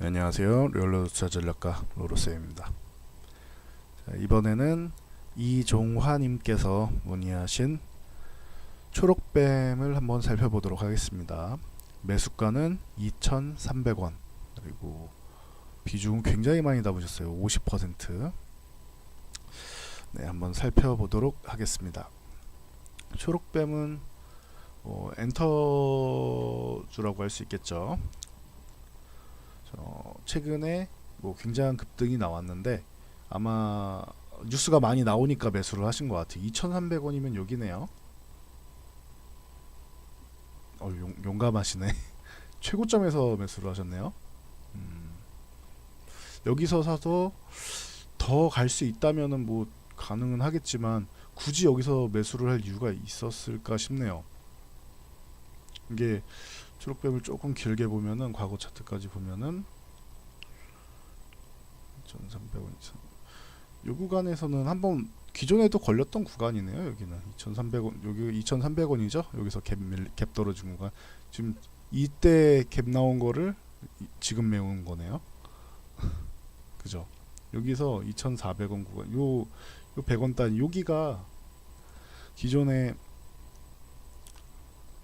네, 안녕하세요. 리얼로투자 전략가 로로스입니다. 자, 이번에는 이종화님께서 문의하신 초록뱀을 한번 살펴보도록 하겠습니다. 매수가는 2,300원 그리고 비중은 굉장히 많이 담으셨어요. 50%. 네, 한번 살펴보도록 하겠습니다. 초록뱀은 어, 엔터주라고 할 수 있겠죠. 어, 최근에 뭐 굉장한 급등이 나왔는데 아마 뉴스가 많이 나오니까 매수를 하신 것 같아요. 2,300원이면 여기네요. 어, 용, 용감하시네. 최고점에서 매수를 하셨네요. 음, 여기서 사서 더 갈 수 있다면은 뭐 가능은 하겠지만 굳이 여기서 매수를 할 이유가 있었을까 싶네요. 이게 초록뱀을 조금 길게 보면은 과거 차트까지 보면은 1,300원 이상. 요 구간에서는 한번 기존에도 걸렸던 구간이네요. 여기는 2,300원 여기 2,300원이죠. 여기서 갭, 밀- 갭 떨어진 구간. 지금 이때 갭 나온 거를 이- 지금 메운 거네요. 그죠? 여기서 2,400원 구간. 요, 요 100원 단 여기가 기존에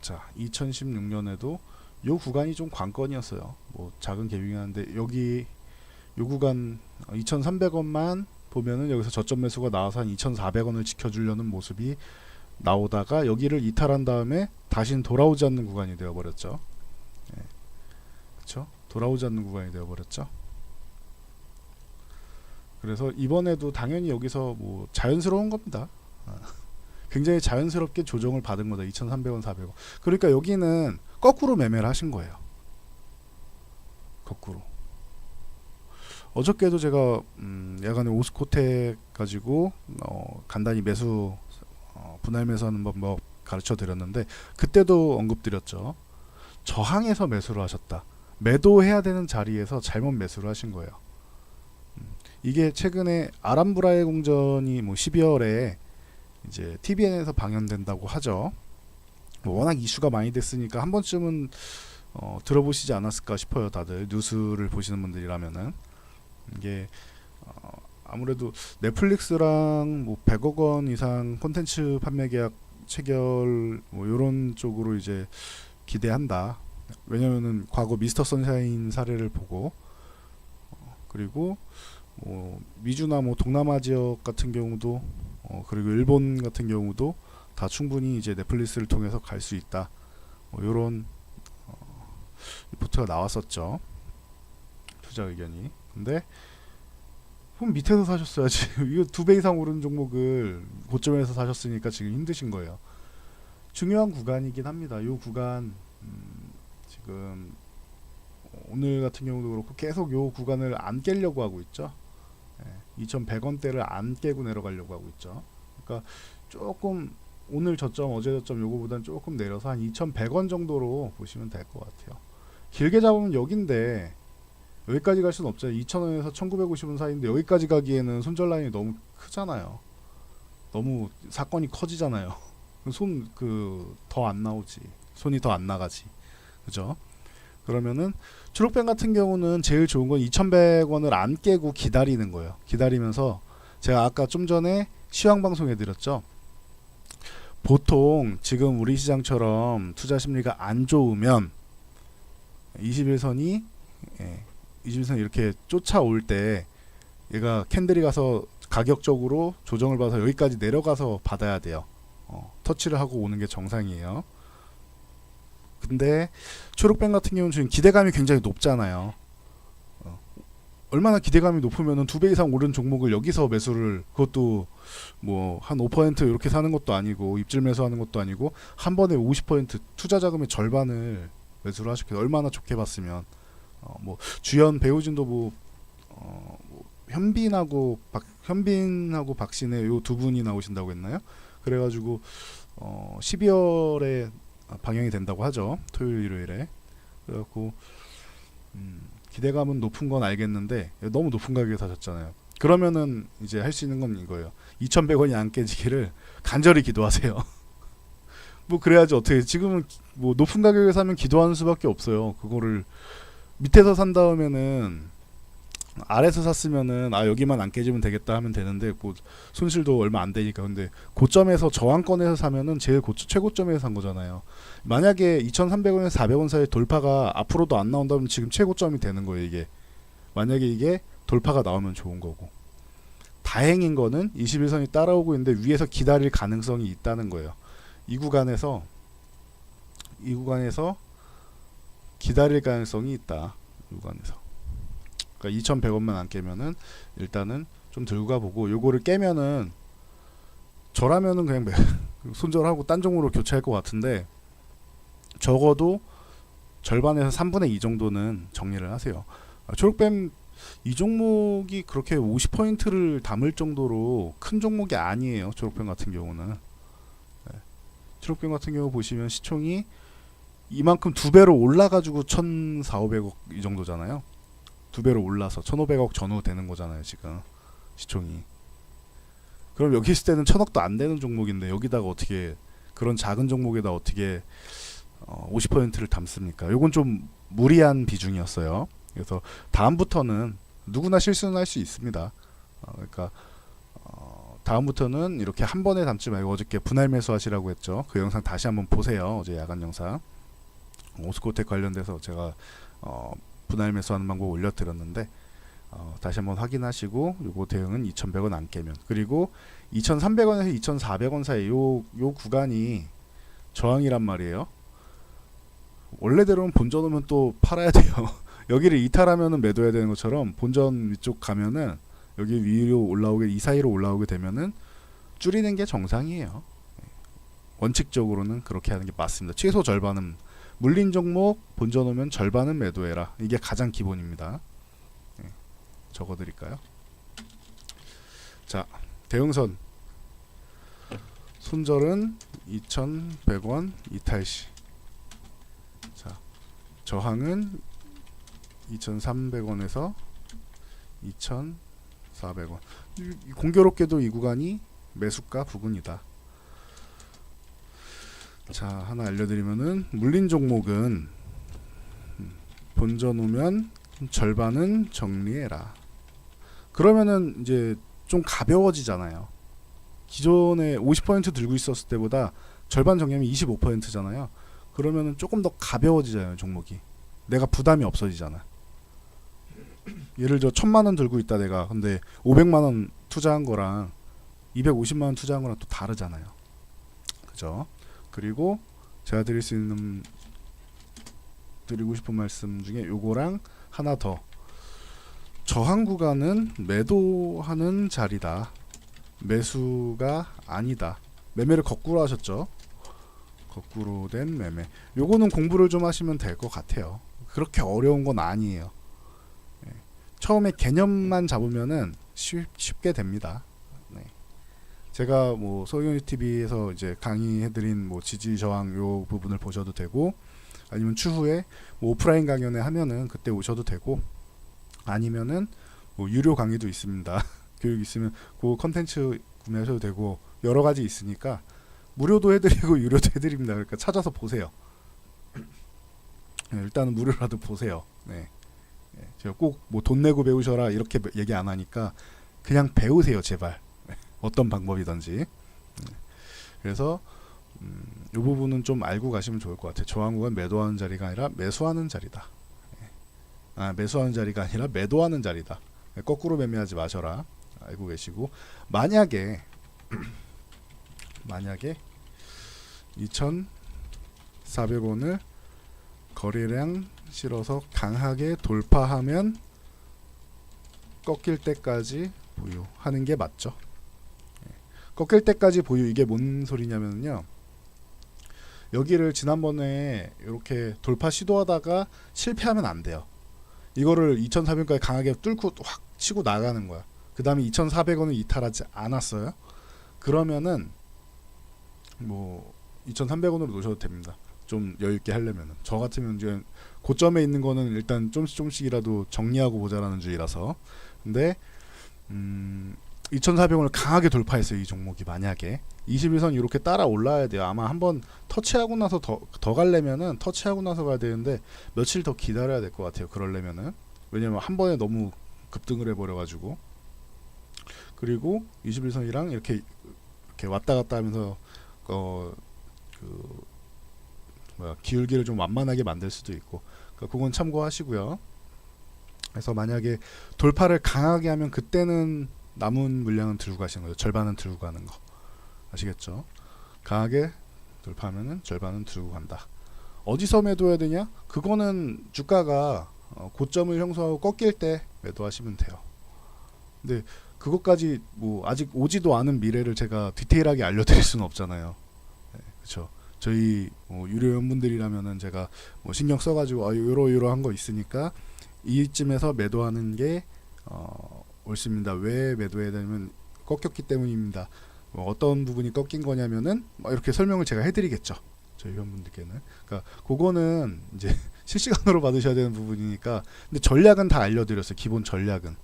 자 2016년에도 요 구간이 좀 관건이었어요. 뭐 작은 갭이긴 한데 여기 요 구간 2,300원만 보면은 여기서 저점 매수가 나와서 한 2,400원을 지켜주려는 모습이 나오다가 여기를 이탈한 다음에 다시는 돌아오지 않는 구간이 되어버렸죠. 예. 그렇죠? 돌아오지 않는 구간이 되어버렸죠. 그래서 이번에도 당연히 여기서 뭐 자연스러운 겁니다. 아. 굉장히 자연스럽게 조정을 받은 거다. 2,300원, 400원. 그러니까 여기는 거꾸로 매매를 하신 거예요. 거꾸로. 어저께도 제가 음, 야간에 오스코텍 가지고 어, 간단히 매수 어, 분할 매수하는 방법 가르쳐 드렸는데 그때도 언급드렸죠. 저항에서 매수를 하셨다. 매도해야 되는 자리에서 잘못 매수를 하신 거예요. 음, 이게 최근에 아람브라의 공전이 뭐 12월에 이제 TVN에서 방영된다고 하죠. 뭐 워낙 이슈가 많이 됐으니까 한 번쯤은 어, 들어보시지 않았을까 싶어요. 다들 뉴스를 보시는 분들이라면은 이게 어, 아무래도 넷플릭스랑 뭐 100억 원 이상 콘텐츠 판매 계약 체결 뭐 이런 쪽으로 이제 기대한다. 왜냐면은 과거 미스터 선샤인 사례를 보고 어, 그리고 뭐 미주나 뭐 동남아 지역 같은 경우도 어, 그리고 일본 같은 경우도 다 충분히 이제 넷플릭스를 통해서 갈 수 있다. 뭐 이런 어, 리포트가 나왔었죠. 투자 의견이. 근데 그럼 밑에서 사셨어야지. 이거 두 배 이상 오른 종목을 고점에서 사셨으니까 지금 힘드신 거예요. 중요한 구간이긴 합니다. 이 구간 음, 지금 오늘 같은 경우도 그렇고 계속 이 구간을 안 깨려고 하고 있죠. 예, 2,100원대를 안 깨고 내려가려고 하고 있죠. 그러니까 조금 오늘 저점 어제 저점 요거보단 조금 내려서 한 2,100원 정도로 보시면 될 것 같아요. 길게 잡으면 여긴데 여기까지 갈 수는 없죠. 2,000원에서 1,950원 사이인데 여기까지 가기에는 손절 라인이 너무 크잖아요. 너무 사건이 커지잖아요. 손 그 더 안 나오지. 손이 더 안 나가지. 그죠? 그러면은 초록뱀 같은 경우는 제일 좋은 건 2,100원을 안 깨고 기다리는 거예요. 기다리면서 제가 아까 좀 전에 시황 방송해 드렸죠. 보통 지금 우리 시장처럼 투자 심리가 안 좋으면 21선이 예, 21선 이렇게 쫓아올 때 얘가 캔들이 가서 가격적으로 조정을 받아서 여기까지 내려가서 받아야 돼요. 어, 터치를 하고 오는 게 정상이에요. 근데 초록뱀 같은 경우는 지금 기대감이 굉장히 높잖아요. 어, 얼마나 기대감이 높으면은 두 배 이상 오른 종목을 여기서 매수를 그것도 뭐 한 5% 이렇게 사는 것도 아니고 입질 매수하는 것도 아니고 한 번에 50% 투자 자금의 절반을 매수를 하셨겠 얼마나 좋게 봤으면 어, 뭐 주연 배우진도 뭐, 어, 뭐 현빈하고 박 현빈하고 박신혜 요두 분이 나오신다고 했나요? 그래가지고 어 12월에 방영이 된다고 하죠 토요일 일요일에 그래갖고 음, 기대감은 높은 건 알겠는데 너무 높은 가격에 사셨잖아요. 그러면은 이제 할 수 있는 건 이거예요. 2,100원이 안 깨지기를 간절히 기도하세요. 뭐 그래야지 어떻게 지금은 기- 뭐 높은 가격에 사면 기도하는 수밖에 없어요. 그거를 밑에서 산 다음에는 아래서 샀으면은 아 여기만 안 깨지면 되겠다 하면 되는데 뭐 손실도 얼마 안 되니까 근데 고점에서 저항권에서 사면은 제일 고, 최고점에서 산 거잖아요. 만약에 2,300원에서 400원 사이 돌파가 앞으로도 안 나온다면 지금 최고점이 되는 거예요 이게. 만약에 이게 돌파가 나오면 좋은 거고. 다행인 거는 21선이 따라오고 있는데 위에서 기다릴 가능성이 있다는 거예요. 이 구간에서 이 구간에서 기다릴 가능성이 있다. 이 구간에서. 그러니까 2,100원만 안 깨면은 일단은 좀 들고 가보고 요거를 깨면은 저라면은 그냥 매- 손절하고 딴 종으로 교체할 것 같은데 적어도 절반에서 3분의 2 정도는 정리를 하세요. 아, 초록뱀 이 종목이 그렇게 50포인트를 담을 정도로 큰 종목이 아니에요. 초록뱀 같은 경우는. 네. 초록뱀 같은 경우 보시면 시총이 이만큼 두 배로 올라가지고 1,400, 500억 이 정도잖아요. 두 배로 올라서 1,500억 전후 되는 거잖아요, 지금. 시총이. 그럼 여기 있을 때는 천억도 안 되는 종목인데 여기다가 어떻게 그런 작은 종목에다 어떻게 어, 50%를 담습니까? 요건 좀 무리한 비중이었어요. 그래서 다음부터는 누구나 실수는 할 수 있습니다. 어, 그러니까 어, 다음부터는 이렇게 한 번에 담지 말고 어저께 분할 매수하시라고 했죠. 그 영상 다시 한번 보세요. 어제 야간 영상 오스코텍 관련돼서 제가 어, 분할 매수하는 방법 올려드렸는데 어, 다시 한번 확인하시고 요거 대응은 2,100원 안 깨면 그리고 2,300원에서 2,400원 사이 요, 요 구간이 저항이란 말이에요. 원래대로는 본전 오면 또 팔아야 돼요. 여기를 이탈하면은 매도해야 되는 것처럼 본전 위쪽 가면은 여기 위로 올라오게 이 사이로 올라오게 되면은 줄이는 게 정상이에요. 원칙적으로는 그렇게 하는 게 맞습니다. 최소 절반은 물린 종목 본전 오면 절반은 매도해라. 이게 가장 기본입니다. 예, 적어드릴까요? 자 대응선 손절은 2,100원 이탈시. 자 저항은 2,300원에서 2,400원. 이- 이 공교롭게도 이 구간이 매수가 부근이다. 자 하나 알려드리면은 물린 종목은 음, 본전 오면 절반은 정리해라. 그러면은 이제 좀 가벼워지잖아요. 기존에 50% 들고 있었을 때보다 절반 정리하면 25%잖아요. 그러면은 조금 더 가벼워지잖아요 종목이. 내가 부담이 없어지잖아. 예를 들어 천만 원 들고 있다 내가 근데 500만 원 투자한 거랑 250만 원 투자한 거랑 또 다르잖아요. 그죠? 그리고 제가 드릴 수 있는 드리고 싶은 말씀 중에 요거랑 하나 더 저항 구간은 매도하는 자리다. 매수가 아니다. 매매를 거꾸로 하셨죠? 거꾸로 된 매매. 요거는 공부를 좀 하시면 될 것 같아요. 그렇게 어려운 건 아니에요. 예. 처음에 개념만 잡으면은 쉽, 쉽게 됩니다. 네. 제가 뭐 소유니 TV에서 이제 강의해드린 뭐 지지 저항 요 부분을 보셔도 되고 아니면 추후에 뭐 오프라인 강연회 하면은 그때 오셔도 되고 아니면은 뭐 유료 강의도 있습니다. 교육 있으면 그 컨텐츠 구매하셔도 되고 여러 가지 있으니까 무료도 해드리고 유료도 해드립니다. 그러니까 찾아서 보세요. 네, 일단은 무료라도 보세요. 네. 네, 제가 꼭 뭐 돈 내고 배우셔라 이렇게 얘기 안 하니까 그냥 배우세요 제발 네, 어떤 방법이든지 네. 그래서 음, 이 부분은 좀 알고 가시면 좋을 것 같아요 저항구간 매도하는 자리가 아니라 매수하는 자리다 네. 아 매수하는 자리가 아니라 매도하는 자리다 네, 거꾸로 매매하지 마셔라 알고 계시고 만약에 만약에 2,400원을 거래량 실어서 강하게 돌파하면 꺾일 때까지 보유하는 게 맞죠. 예. 꺾일 때까지 보유 이게 뭔 소리냐면요. 여기를 지난번에 이렇게 돌파 시도하다가 실패하면 안 돼요. 이거를 2,400원까지 강하게 뚫고 확 치고 나가는 거야. 그 다음에 2,400원을 이탈하지 않았어요. 그러면은 뭐 2,300원으로 놓으셔도 됩니다. 좀 여유 있게 하려면은 저 같으면 이제 고점에 있는 거는 일단 좀씩 좀씩이라도 정리하고 보자라는 주의라서 근데 음 2,400원을 강하게 돌파했어요. 이 종목이 만약에 21선 이렇게 따라 올라야 돼요. 아마 한번 터치하고 나서 더, 더 가려면은 터치하고 나서 가야 되는데 며칠 더 기다려야 될 것 같아요. 그러려면은 왜냐면 한 번에 너무 급등을 해버려가지고 그리고 21선이랑 이렇게 이렇게 왔다 갔다 하면서 어그 뭐야 기울기를 좀 완만하게 만들 수도 있고 그러니까 그건 참고하시고요. 그래서 만약에 돌파를 강하게 하면 그때는 남은 물량은 들고 가시는 거죠. 절반은 들고 가는 거. 아시겠죠? 강하게 돌파하면은 절반은 들고 간다. 어디서 매도해야 되냐? 그거는 주가가 어, 고점을 형성하고 꺾일 때 매도하시면 돼요. 근데 그것까지 뭐 아직 오지도 않은 미래를 제가 디테일하게 알려드릴 수는 없잖아요. 네, 그렇죠. 저희 뭐 유료 회원분들이라면은 제가 뭐 신경 써가지고 아 요러 요러한 거 있으니까 이쯤에서 매도하는 게 어, 옳습니다. 왜 매도해야 되냐면 꺾였기 때문입니다. 뭐 어떤 부분이 꺾인 거냐면은 뭐 이렇게 설명을 제가 해드리겠죠. 저희 회원분들께는. 그러니까 그거는 이제 실시간으로 받으셔야 되는 부분이니까. 근데 전략은 다 알려드렸어요. 기본 전략은.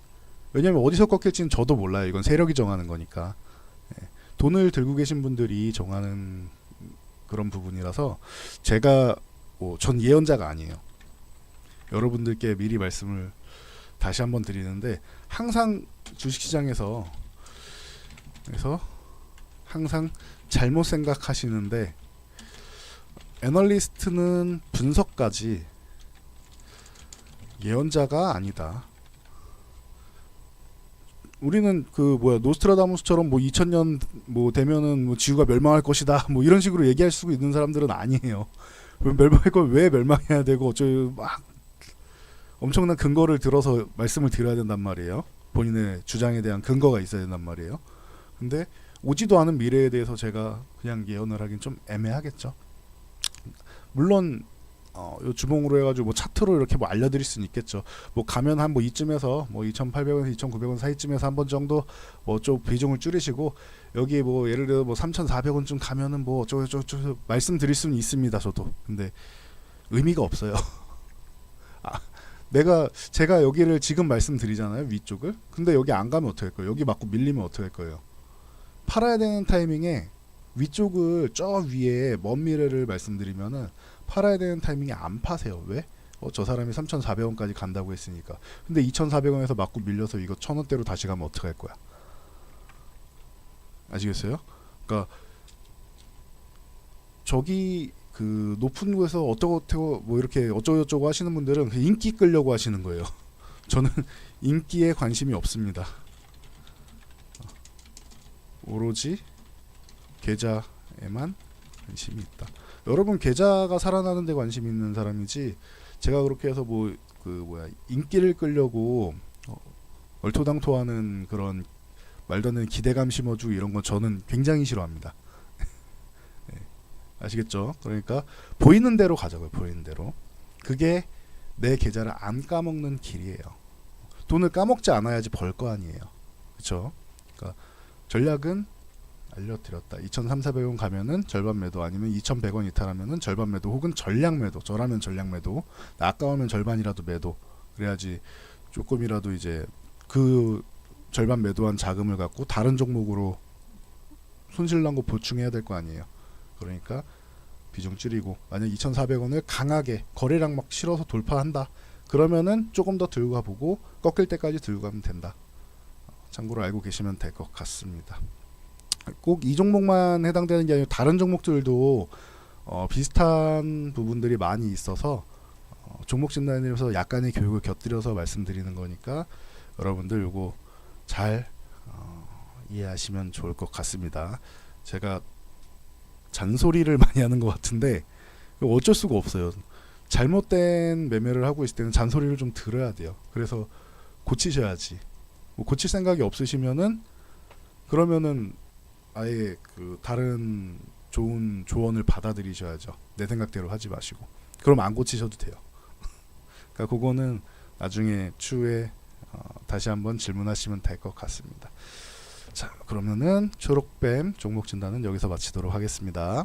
왜냐면 어디서 꺾일지는 저도 몰라요. 이건 세력이 정하는 거니까. 예. 돈을 들고 계신 분들이 정하는 그런 부분이라서 제가 뭐 전 예언자가 아니에요. 여러분들께 미리 말씀을 다시 한번 드리는데 항상 주식시장에서 그래서 항상 잘못 생각하시는데 애널리스트는 분석까지 예언자가 아니다. 우리는 그 뭐야 노스트라다무스처럼 뭐 2000년 뭐 되면은 뭐 지구가 멸망할 것이다 뭐 이런 식으로 얘기할 수 있는 사람들은 아니에요. 왜 멸망할 걸 왜 멸망해야 되고 어쩌고 막 엄청난 근거를 들어서 말씀을 드려야 된단 말이에요. 본인의 주장에 대한 근거가 있어야 된단 말이에요. 근데 오지도 않은 미래에 대해서 제가 그냥 예언을 하긴 좀 애매하겠죠. 물론 어, 요 주봉으로 해가지고 뭐 차트로 이렇게 뭐 알려드릴 수는 있겠죠. 뭐 가면 한 뭐 이쯤에서 뭐 2,800원에서 2,900원 사이쯤에서 한 번 정도 뭐 좀 비중을 줄이시고 여기 뭐 예를 들어 뭐 3,400원쯤 가면은 뭐 어쩌고 저쩌고 말씀드릴 수는 있습니다. 저도 근데 의미가 없어요. 아, 내가 제가 여기를 지금 말씀드리잖아요 위쪽을. 근데 여기 안 가면 어떻게 할 거예요? 여기 맞고 밀리면 어떻게 할 거예요? 팔아야 되는 타이밍에 위쪽을 저 위에 먼 미래를 말씀드리면은 팔아야 되는 타이밍에 안 파세요. 왜? 어, 저 사람이 3,400원까지 간다고 했으니까. 근데 2,400원에서 맞고 밀려서 이거 1,000원대로 다시 가면 어떡할 거야? 아시겠어요? 그러니까 저기 그 높은 곳에서 어쩌고 뭐 이렇게 어쩌고 저쩌고 하시는 분들은 그 인기 끌려고 하시는 거예요. 저는 인기에 관심이 없습니다. 오로지 계좌에만 관심이 있다. 여러분 계좌가 살아나는 데 관심 있는 사람이지 제가 그렇게 해서 뭐 그 뭐야 인기를 끌려고 어, 얼토당토하는 그런 말도 안 되는 기대감 심어주고 이런 건 저는 굉장히 싫어합니다. 네, 아시겠죠? 그러니까 보이는 대로 가자고요. 보이는 대로. 그게 내 계좌를 안 까먹는 길이에요. 돈을 까먹지 않아야지 벌 거 아니에요. 그렇죠? 그러니까 전략은 알려드렸다. 2,300원 가면은 절반 매도 아니면 2,100원 이탈하면은 절반 매도 혹은 전량 매도. 저라면 전량 매도. 아까우면 절반이라도 매도. 그래야지 조금이라도 이제 그 절반 매도한 자금을 갖고 다른 종목으로 손실 난 거 보충해야 될 거 아니에요. 그러니까 비중 줄이고 만약 2,400원을 강하게 거래량 막 실어서 돌파한다. 그러면은 조금 더 들고 가보고 꺾일 때까지 들고 가면 된다. 참고로 알고 계시면 될 것 같습니다. 꼭 이 종목만 해당되는 게 아니고 다른 종목들도 어, 비슷한 부분들이 많이 있어서 어, 종목 진단에서 약간의 교육을 곁들여서 말씀드리는 거니까 여러분들 요거 잘 어, 이해하시면 좋을 것 같습니다. 제가 잔소리를 많이 하는 것 같은데 어쩔 수가 없어요. 잘못된 매매를 하고 있을 때는 잔소리를 좀 들어야 돼요. 그래서 고치셔야지. 뭐 고칠 생각이 없으시면은 그러면은 아예 그 다른 좋은 조언을 받아들이셔야죠. 내 생각대로 하지 마시고. 그럼 안 고치셔도 돼요. 그러니까 그거는 나중에 추후에 어, 다시 한번 질문하시면 될 것 같습니다. 자, 그러면은 초록뱀 종목 진단은 여기서 마치도록 하겠습니다.